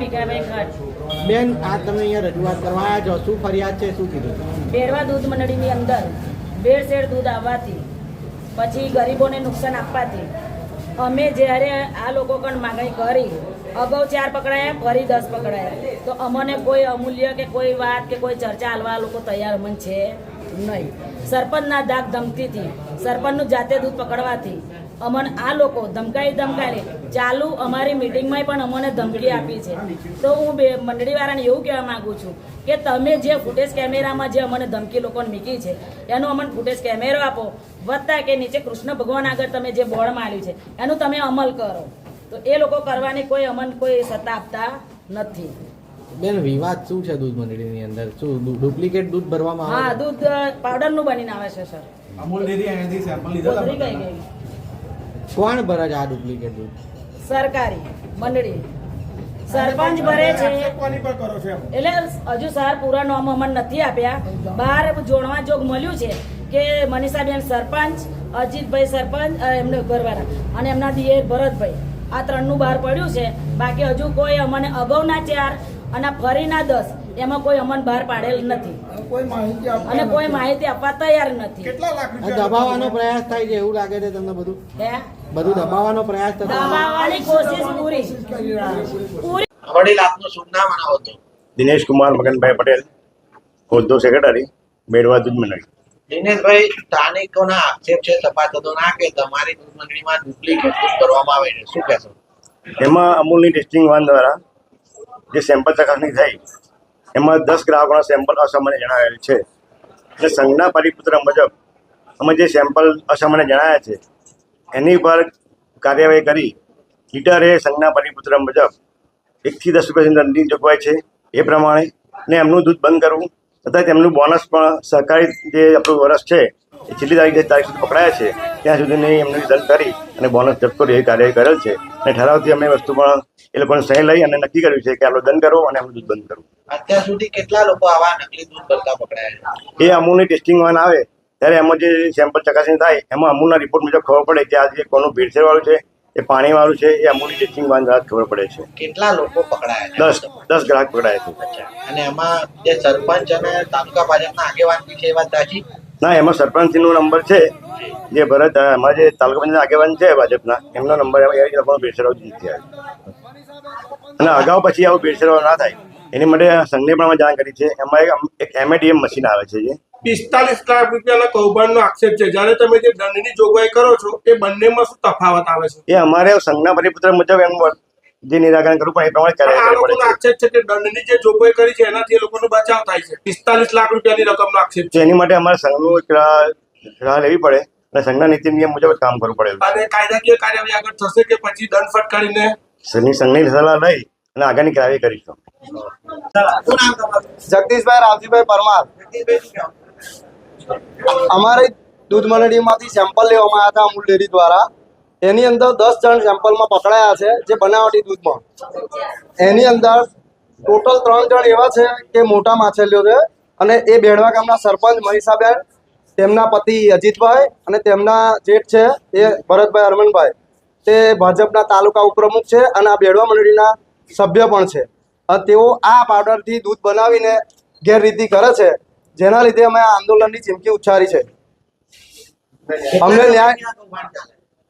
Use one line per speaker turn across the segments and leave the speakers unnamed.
ભીખાભાઈ ખટ
બેન આ તમે અહીંયા રજૂઆત કરવા આવ્યા છો. શું ફરિયાદ છે? શું કીધું
બેરવા દૂધ મંડળીની અંદર ભેળસેળ દૂધ આવવાથી પછી ગરીબોને નુકસાન આપવાથી અમે જ્યારે આ લોકો કણ માગણી કરી અગાઉ ચાર પકડાયા ફરી દસ પકડાયા. તો અમને કોઈ અમૂલ્ય કે કોઈ વાત કે કોઈ ચર્ચા હાલવા લોકો તૈયાર અમને છે નહીં. સરપંચના દાગ ધમકીથી, સરપંચનું જાતે દૂધ પકડવાથી અમને આ લોકો ધમકાઈ ધમકાઈને ચાલુ અમારી મિટિંગમાં પણ અમને ધમકી આપી છે. તો હું બે મંડળીવાળાને એવું કહેવા માગું છું કે તમે જે ફૂટેજ કેમેરામાં જે અમને ધમકી લોકોને મૂકી છે, એનો અમને ફૂટેજ કેમેરો આપો વધતા કે નીચે કૃષ્ણ ભગવાન આગળ તમે જે બોર્ડ માર્યું છે, એનું તમે અમલ કરો. તો એ લોકો કરવાની કોઈ અમન કોઈ સત્તા આપતા નથી.
બેન વિવાદ શું છે દૂધ મંડળીની અંદર? શું ડુપ્લિકેટ દૂધ ભરવામાં આવે હા
દૂધ પાવડરનું બનીને આવે છે સર.
અમૂલ ડેરી અહીંથી સેમ્પલ લીધા હતા
કોણ ભરે છે આ ડુપ્લિકેટ દૂધ?
સરકારી મંડળી. સરપંચ ભરે છે. એટલે હજુ સર પૂરા નોમ અમને નથી આપ્યા. બહાર જોડવા જોગ મળ્યું છે કે મનીષાબેન સરપંચ અજીતભાઈ સરપંચ એમને ઘરવાળા અને એમના દિયર ભરતભાઈ. આ ત્રણનું બહાર પડ્યું છે. બાકી હજુ કોઈ અમને અગાઉના ચાર અને ફરીના દસ એમાં કોઈ અમન બહાર પાડેલ નથી.
કોઈ માહિતી
અને કોઈ માહિતી આપવા તૈયાર નથી.
કેટલા લાખ
આ
રૂપિયા
દબાવવાનો પ્રયાસ થાય છે એવું લાગે છે તમને બધું?
હે?
બધું દબાવવાનો પ્રયાસ
દબાવવાની કોશિશ પૂરી.
વડીલ આપનું શુભ નામ અને
દિનેશ કુમાર મગનભાઈ પટેલ હોદ્દો સેક્રેટરી મેળવા દૂધ મંડળી.
દિનેશભાઈ સ્થાનિકોના આક્ષેપ છે સભાસદોના કે તમારી દૂધ મંડળીમાં ડુપ્લિકેટ કરવામાં આવે છે. શું કહેશો?
એમાં અમૂલની ટેસ્ટિંગ વાન દ્વારા જે સેમ્પલ ચકાસણી થઈ, એમાં દસ ગ્રાહકોના સેમ્પલ અસામાન્ય જણાવેલ છે. અને સંઘના પરિપત્ર મુજબ અમે જે સેમ્પલ અસામાન્ય જણાયા છે, એની પર કાર્યવાહી કરી. લીટરે સંઘના પરિપત્ર મુજબ એકથી દસ રૂપિયા સુધી દંડની જોગવાઈ છે, એ પ્રમાણે. ને એમનું દૂધ બંધ કરવું, તથા તેમનું બોનસ પણ સહકારી જે આપણું વર્ષ છે છેલ્લી તારીખ તારીખ સુધી પકડાયા છે. ત્યાં સુધીની એમને દંડ કરી અને બોનસ જપ્ત કરી એ કાર્ય કરેલ છે. અને ઠરાવથી અમે વસ્તુ પણ એ લોકોને સહી લઈ અને નક્કી કર્યું છે કે આટલો દંડ કરો અને એમનું દૂધ બંધ કરવું
અત્યાર સુધી કેટલા લોકો આવા નકલી દૂધ કરતા પકડાયા છે?
એ અમૂલની ટેસ્ટિંગ વાન આવે ત્યારે એમાં જે સેમ્પલ ચકાસણી થાય એમાં અમૂલના રિપોર્ટ મુજબ ખબર પડે કે આજે કોનું ભેળસેળવાળું છે એ પાણીવાળું છે એ અમૂલની ટેસ્ટિંગ વાન દ્વારા ખબર પડે છે.
કેટલા લોકો પકડાયા
દસ દસ ગ્રાહક પકડાયા છે.
અને એમાં જે સરપંચ અને તાલુકા ભાજપના આગેવાન છે એ વાત સાચી?
ના એમાં સરપંચનો નંબર છે. જે ભરત અમારા જે તાલુકા પંચાયત આગેવાન છે ભાજપના એમનો નંબર એ લોકોનો ભેળસેળો જ આવ્યો. અને અગાઉ પછી આવું બેસરાવ ના થાય એની માટે સંઘને પણ અમે જાણ કરી છે. એમાં એક એમએડીએમ મશીન આવે છે જે.
પિસ્તાલીસ લાખ રૂપિયાના કૌભાંડનો આક્ષેપ છે. જ્યારે તમે જે દંડની જોગવાઈ કરો છો એ બંનેમાં શું તફાવત આવે છે?
એ અમારે સંઘના પરિપત્ર મુજબ વર- જે નિરાકરણ કરવું પણ એ પ્રમાણે
પણ આ
કાર્ય કરવું
લોકોનો
પડે
આક્ષેપ છે કે દંડની જે જોગવાઈ કરી છે એનાથી એ લોકોનો બચાવ થાય છે. પિસ્તાલીસ લાખ રૂપિયાની રકમનો આક્ષેપ
છે. એની માટે અમારે સંઘનું એક રાહ લેવી પડે અને સંઘના નીતિ નિયમ મુજબ કામ કરવું પડે.
અને કાયદાકીય કાર્યવાહી આગળ થશે કે પછી દંડ ફટકારીને?
સંઘની સંઘની સલાહ લઈ અને આગળની કાર્યવાહી કરીશું.
જગદીશભાઈ રાવજીભાઈ પરમાર? અમારી દૂધ મંડળીમાંથી સેમ્પલ લેવામાં આવ્યા હતા અમૂલ ડેરી દ્વારા. એની અંદર દસ જણ સેમ્પલમાં પકડાયા છે, જે બનાવટી દૂધમાં. એની અંદર ટોટલ ત્રણ જણ એવા છે કે મોટા માછલીઓ છે અને એ બેડવા ગામના સરપંચ મનીષાબેન તેમના પતિ અજીતભાઈ અને તેમના જેઠ છે એ ભરતભાઈ હરમનભાઈ. તે ભાજપના તાલુકા ઉપપ્રમુખ છે અને આ બેડવા મંડળીના સભ્ય પણ છે. તેઓ આ પાવડરથી દૂધ બનાવીને ગેરરીતિ કરે છે, જેના લીધે અમે આ આંદોલનની ચીમકી ઉચ્ચારી છે. અમને ન્યાય.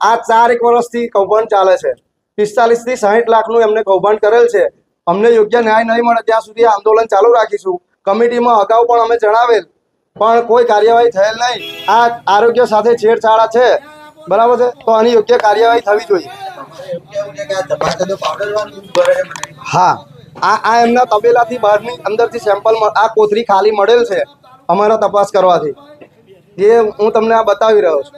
આ ચાર એક વર્ષથી કૌભાંડ ચાલે છે. પિસ્તાલીસથી સાહીઠ લાખનું એમને કૌભાંડ કરેલ છે. અમને યોગ્ય ન્યાય નહીં મળે ત્યાં સુધી આંદોલન ચાલુ રાખીશું. કમિટીમાં અગાઉ પણ અમે જણાવેલ, પણ કોઈ કાર્યવાહી થયેલ નહીં. આ આરોગ્ય સાથે છેડછાડા છે. બરાબર છે? તો આની યોગ્ય કાર્યવાહી થવી જોઈએ. હા. આ આ એમના તબેલાથી બહારની અંદરથી સેમ્પલ આ કોથળી ખાલી મળેલ છે. અમારા તપાસ કરવાથી. જે હું તમને આ બતાવી રહ્યો છું.